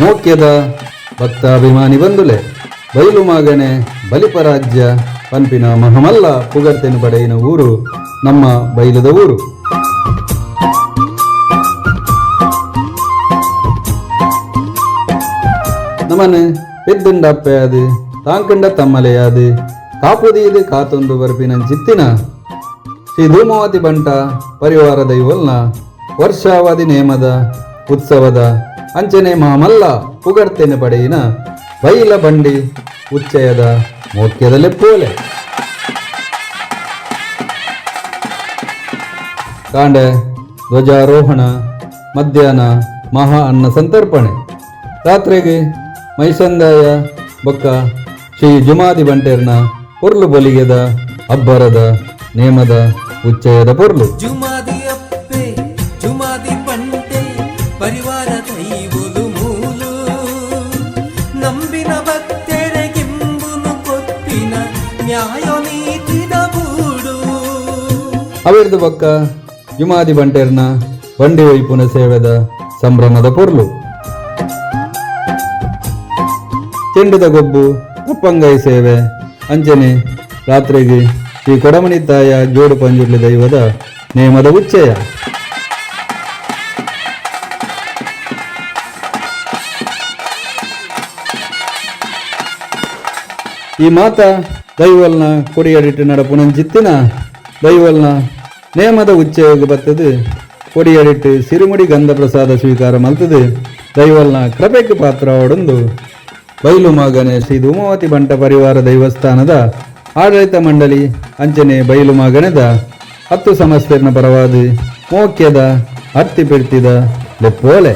ಮೋಕ್ಯದ ಭಕ್ತಾಭಿಮಾನಿ ಬಂದುಲೆ ಬಯಲು ಮಾಗಣೆ ಬಲಿಪರಾಜ್ಯ ಪಂಪಿನ ಮಹಮಲ್ಲ ಪುಗರ್ತೆನು ಪಡೆಯಿನ ಊರು, ನಮ್ಮ ಬೈಲದ ಊರು. ನಮನೆ ಪೆದ್ದುಂಡಪ್ಪೆಯಾದು ತಾಂಕಂಡ ತಮ್ಮಲೆಯಾದು ಕಾಪುದೀದು ಕಾತೊಂದು ಬರ್ಪಿನ ಚಿತ್ತಿನ ಶ್ರೀ ಧೂಮವತಿ ಬಂಟ, ಪರಿವಾರ ದೈವಲ್ನ, ವರ್ಷಾವಧಿ ನೇಮದ, ಉತ್ಸವದ ಅಂಚನೆ ಮಾಮಲ್ಲ ಪುಗಡ್ತೆನೆ ಪಡೆಯಿನ ಬೈಲ ಬಂಡಿ ಉಚ್ಚಯದ ಮೋಕ್ಯದಲ್ಲೇ ಪೋಲೆ. ಕಾಂಡೆ, ಧ್ವಜಾರೋಹಣ, ಮಧ್ಯಾಹ್ನ ಮಹಾ ಅನ್ನ ಸಂತರ್ಪಣೆ. ರಾತ್ರಿಗೆ ಮೈಸಂದಾಯ ಬೊಕ್ಕ ಶ್ರೀ ಜುಮಾದಿ ಬಂಟೇರ್ನ ಪೊರ್ಲು ಬಲಿಗೆದ ಅಬ್ಬರದ ನೇಮದ ಉಚ್ಚಯದ ಪೊರ್ಲು. ಅವಿರ್ದು ಪಕ್ಕ ಯುಮಾದಿ ಬಂಟೇರ್ನ ಬಂಡಿ ವೈಪುನ ಸೇವೆದ ಸಂಭ್ರಮದ ಪೊರ್ಲು. ಚೆಂಡದ ಗೊಬ್ಬು, ಉಪ್ಪಂಗೈ ಸೇವೆ, ಅಂಜನೆ, ರಾತ್ರಿಗೆ ಶ್ರೀ ಕೊಡಮಣಿ ತಾಯ ಜೋಡು ಪಂಜುರ್ಲಿ ದೈವದ ನೇಮದ ಉಚ್ಚಯ. ಈ ಮಾತ ದೈವಲ್ನ ಕೊಡಿಯಡಿಟ್ಟು ನಡಪುನನ್ ಜಿತ್ತಿನ ದೈವಲ್ನ ನೇಮದ ಉಚ್ಚಯೋಗ ಬರ್ತದೆ ಕೊಡಿಯಡಿಟ್ಟು ಸಿರುಮುಡಿ ಗಂಧ ಪ್ರಸಾದ ಸ್ವೀಕಾರ ಮಲ್ತದೆ. ದೈವಲ್ನ ಕೃಪೆಗೆ ಪಾತ್ರ ಅವಡೊಂದು ಬೈಲು ಮಾಗನೆ ಶ್ರೀ ಧೂಮಾವತಿ ಬಂಟ ಪರಿವಾರ ದೈವಸ್ಥಾನದ ಆಡಳಿತ ಮಂಡಳಿ ಅಂಚನೆ ಬೈಲು ಮಗನೆದ. ಹತ್ತು ಸಮಸ್ತೆರ್ನ ಪರವಾದ ಮೋಕ್ಯದ ಅರ್ತಿ ಪಿಡ್ತಿದ, ಲೆಪ್ಪೋಲೆ.